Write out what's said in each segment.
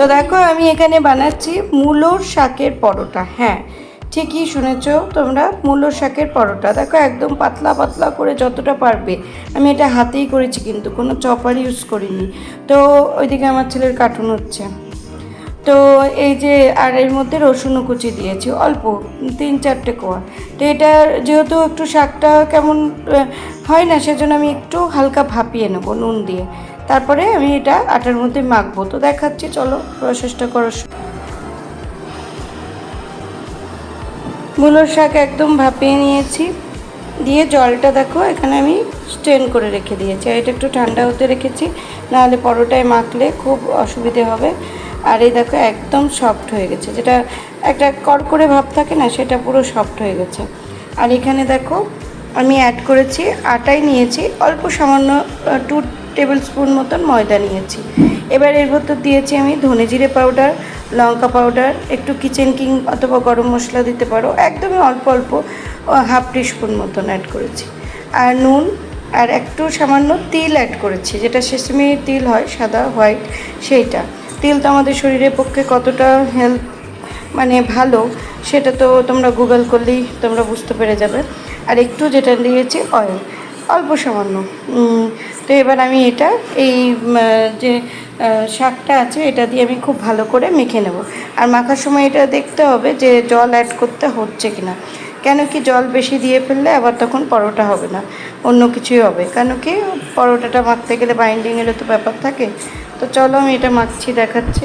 তো দেখো, আমি এখানে বানাচ্ছি মূলোর শাকের পরোটা। হ্যাঁ ঠিকই শুনেছ তোমরা, মূলোর শাকের পরোটা। দেখো, একদম পাতলা পাতলা করে যতটা পারবে। আমি এটা হাতেই করেছি কিন্তু, কোনো চপার ইউজ করিনি। তো ওইদিকে আমার ছেলের কার্টুন হচ্ছে। তো এই যে, আর এর মধ্যে রসুনও কুচি দিয়েছি, অল্প, তিন চারটে কোয়া। তো এটা যেহেতু একটু শাকটা কেমন হয় না, সেজন্য আমি একটু হালকা ভাপিয়ে নেব নুন দিয়ে। তারপরে আমি এটা আটার মধ্যে মাখবো। তো দেখাচ্ছি, চলো, প্রসেসটা করো। মূলোর শাক একদম ভাপিয়ে নিয়েছি। দিয়ে জলটা দেখো, এখানে আমি স্ট্রেন করে রেখে দিয়েছি। আর এটা একটু ঠান্ডা হতে রেখেছি, নাহলে পরোটায় মাখলে খুব অসুবিধে হবে। আর এই দেখো, একদম সফট হয়ে গেছে। যেটা একটা কড়কড়ে ভাব থাকে না, সেটা পুরো সফট হয়ে গেছে। আর এখানে দেখো, আমি অ্যাড করেছি, আটাই নিয়েছি। অল্প সামান্য টু টেবিল স্পুন মতন ময়দা নিয়েছি। এবার এর ভেতর দিয়েছি আমি ধনে জিরে পাউডার, লঙ্কা পাউডার, একটু কিচেন কিং অথবা গরম মশলা দিতে পারো। একদমই অল্প অল্প হাফ টিস্পুন মতন অ্যাড করেছি। আর নুন, আর একটু সামান্য তিল অ্যাড করেছি, যেটা সেসমি তিল হয়, সাদা হোয়াইট সেইটা। তিল তো আমাদের শরীরের পক্ষে কতটা হেলথ মানে ভালো, সেটা তো তোমরা গুগল করলেই তোমরা বুঝতে পেরে যাবে। আর একটু যেটা দিয়েছি অয়েল অল্প সামান্য। তো এবার আমি এটা, এই যে শাকটা আছে, এটা দিয়ে আমি খুব ভালো করে মেখে নেব। আর মাখার সময় এটা দেখতে হবে যে জল অ্যাড করতে হচ্ছে কিনা। কেন কি জল বেশি দিয়ে ফেললে আবার তখন পরোটা হবে না, অন্য কিছুই হবে। কেন কি পরোটাটা মাখতে গেলে বাইন্ডিংয়েরও তো ব্যাপার থাকে। তো চলো আমি এটা মাখছি, দেখাচ্ছি।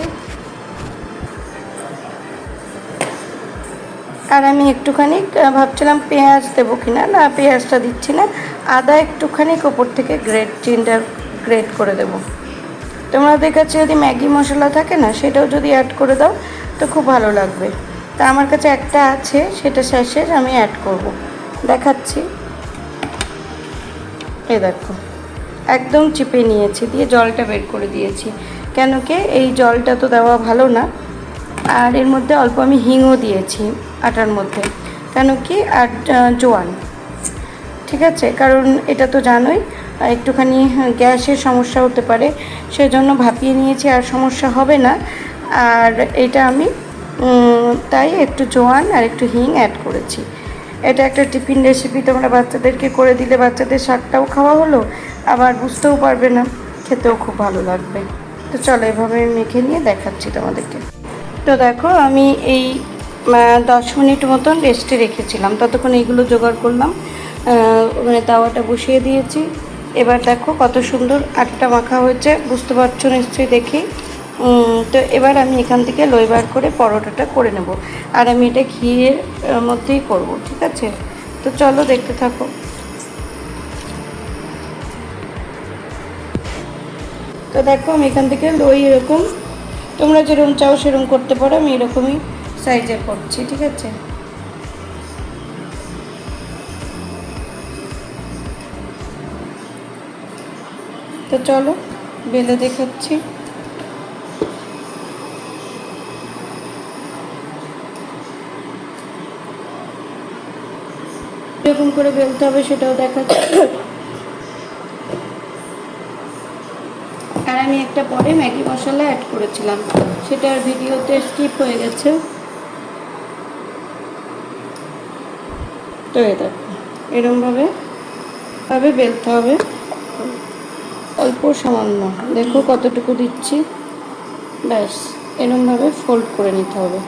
আর আমি একটুখানি ভাবছিলাম পেঁয়াজ দেবো কিনা, না পেঁয়াজটা দিচ্ছি না, আদা একটুখানি ওপর থেকে গ্রেট জিন্ডার গ্রেট করে দেবো। তোমাদের কাছে যদি ম্যাগি মশলা থাকে না, সেটাও যদি অ্যাড করে দাও, তো খুব ভালো লাগবে। তা আমার কাছে একটা আছে, সেটা শেষে আমি অ্যাড করব। দেখাচ্ছি। এ দেখো, একদম চিপে নিয়েছি, দিয়ে জলটা বের করে দিয়েছি। কেন কি, এই জলটা তো দেওয়া ভালো না আর এর মধ্যে অল্প আমি হিংও দিয়েছি আটার মধ্যে, কেন কি আর জোয়ান। ঠিক আছে? কারণ এটা তো জানোই একটুখানি গ্যাসের সমস্যা হতে পারে, সেজন্য ভাপিয়ে নিয়েছি, আর সমস্যা হবে না। আর এটা আমি তাই একটু জোয়ান আর একটু হিং অ্যাড করেছি। এটা একটা টিফিন রেসিপি তোমরা বাচ্চাদেরকে করে দিলে বাচ্চাদের শাকটাও খাওয়া হলো, আবার বুঝতেও পারবে না, খেতেও খুব ভালো লাগবে। তো চলো এভাবে মেখে নিয়ে দেখাচ্ছি তোমাদেরকে। তো দেখো, আমি এই দশ মিনিট মতন রেস্টে রেখেছিলাম। ততক্ষণ এইগুলো জোগাড় করলাম। মানে তাওয়াটা বসিয়ে দিয়েছি। এবার দেখো কত সুন্দর আটটা মাখা হয়েছে। বুঝতে পারছ নিশ্চয়ই দেখি? তো এবার আমি এখান থেকে লইবার করে পরোটাটা করে নেব। আর আমি এটা ঘিয়ের মধ্যেই করব, ঠিক আছে? তো চলো দেখতে থাকো। তো দেখো আমি এখান থেকে লই এরকম তোমরা যেরকম চাও সেরকম করতে পারো, আমি এরকমই সাইজের করছি, ঠিক আছে? তো চলো, বেলে দেখাচ্ছি। এরকম করে বেলতে হবে সেটাও দেখাচ্ছি। আমি একটা পরে ম্যাগি মশলা অ্যাড করেছিলাম। সেটার ভিডিওতে স্কিপ হয়ে গেছে। তো দেখো এরমভাবে ভাবে বেলতে হবে। অল্প সামান্য। দেখো কতটুকু দিচ্ছি। ব্যাস, এরমভাবে ফোল্ড করে নিতে হবে।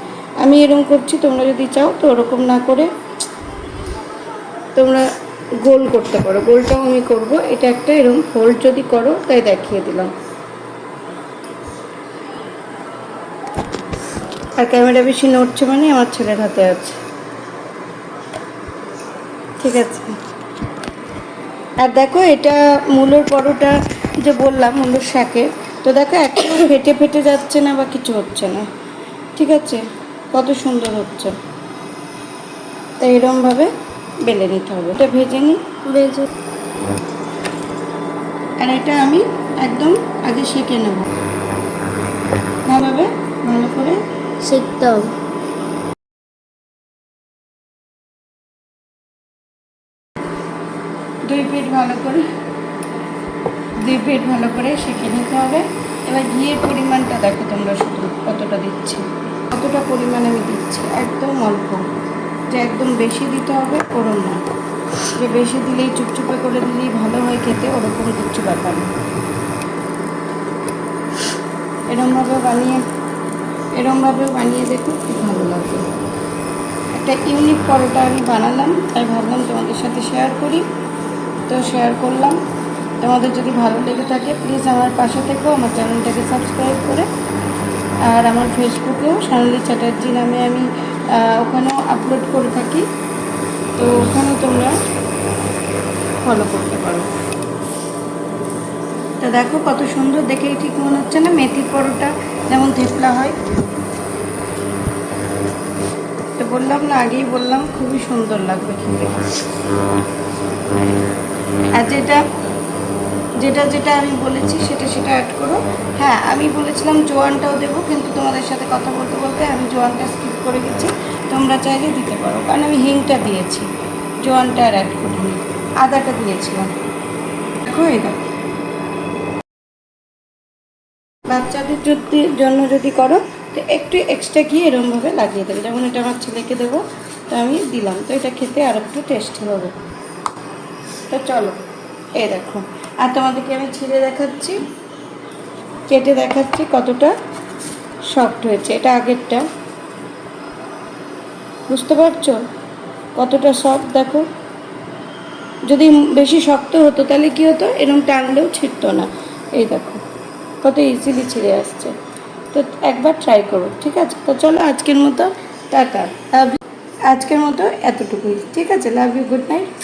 আমি এরম করছি, তোমরা যদি চাও তো ওরকম না করে তোমরা গোল করতে পারো। গোলটাও আমি করব। এটা একটা এরকম ফোল্ড যদি করো, তাই দেখিয়ে দিলাম। আর ক্যামেরা বেশি নড়ছে মানে আমার ছেলের হাতে আছে। ঠিক আছে। আর দেখো এটা মূলোর পরোটা যে বললাম মূলোর শাকে। তো দেখো একটু ফেটে ফেটে যাচ্ছে না বা কিছু হচ্ছে না। ঠিক আছে? কত সুন্দর হচ্ছে। তাই এরমভাবে বেলে নিতে হবে। এটা ভেজে নিই। ভেজে। আর এটা আমি একদম আগে সেঁকে নেব। ভালোভাবে ভালো করে শিখতে হবে দুই পিঠ ভালো করে, দুই পিঠ ভালো করে সেঁকে নিতে হবে। এবার ঘিয়ের পরিমাণটা দেখো তোমরা শুধু কতটা দিচ্ছি। কতটা পরিমাণ আমি দিচ্ছি? একদম অল্প। যে একদম বেশি দিতে হবে ওরম না। যে বেশি দিলেই চুপচুপে করে দিলেই ভালো হয় খেতে, ওরকম কিচ্ছু ব্যাপার না। এরমভাবে বানিয়ে এরমভাবে বানিয়ে দেখো খুব ভালো লাগবে। একটা ইউনিক পরোটা আমি বানালাম, তাই ভাবলাম তোমাদের সাথে শেয়ার করি। তো শেয়ার করলাম। তোমাদের যদি ভালো লেগে থাকে প্লিজ আমার পাশে থেকেও আমার চ্যানেলটাকে সাবস্ক্রাইব করে। আর আমার ফেসবুকেও সোনালি চ্যাটার্জি নামে আমি ওখানেও আপলোড করে থাকি। তো ওখানে তোমরা ফলো করতে পারো। তো দেখো কত সুন্দর, দেখেই ঠিক মনে হচ্ছে না মেথির পরোটা। যেমন থেপলা হয়। তো বললাম না, আগেই বললাম, খুবই সুন্দর লাগবে খেতে। আর যেটা যেটা যেটা আমি বলেছি, সেটা সেটা অ্যাড করো। হ্যাঁ আমি বলেছিলাম জোয়ানটাও দেবো, কিন্তু তোমাদের সাথে কথা বলতে বলতে আমি জোয়ানটা স্কিপ করে গেছি। তোমরা চাইলে দিতে পারো, কারণ আমি হিংটা দিয়েছি। জোয়ানটা আর অ্যাড করিনি। আদাটা দিয়েছিলাম। দেখো এই দেখো বাচ্চাদের যদি জন্য যদি করো, তো একটু এক্সট্রা ঘি এরমভাবে লাগিয়ে দেবে। যেমন এটা আমার ছেলেকে দেবো, তো আমি দিলাম। তো এটা খেতে আর একটু টেস্টি হবে। তো চলো এই দেখো। আর তোমাদেরকে আমি ছিঁড়ে দেখাচ্ছি। কেটে দেখাচ্ছি কতটা সফট হয়েছে। এটা আগেরটা। বুঝতে পারছ? কতটা সফট দেখো। যদি বেশি শক্ত হতো, তাহলে কি হতো? এরকম টানলেও ছিঁড়তো না। এই দেখো। কত ইজিলি ছিঁড়ে আসছে। তো একবার ট্রাই করো, ঠিক আছে? তো চলো আজকের মতো, টাটা। আজকের মতো এতটুকুই, ঠিক আছে? Love you good night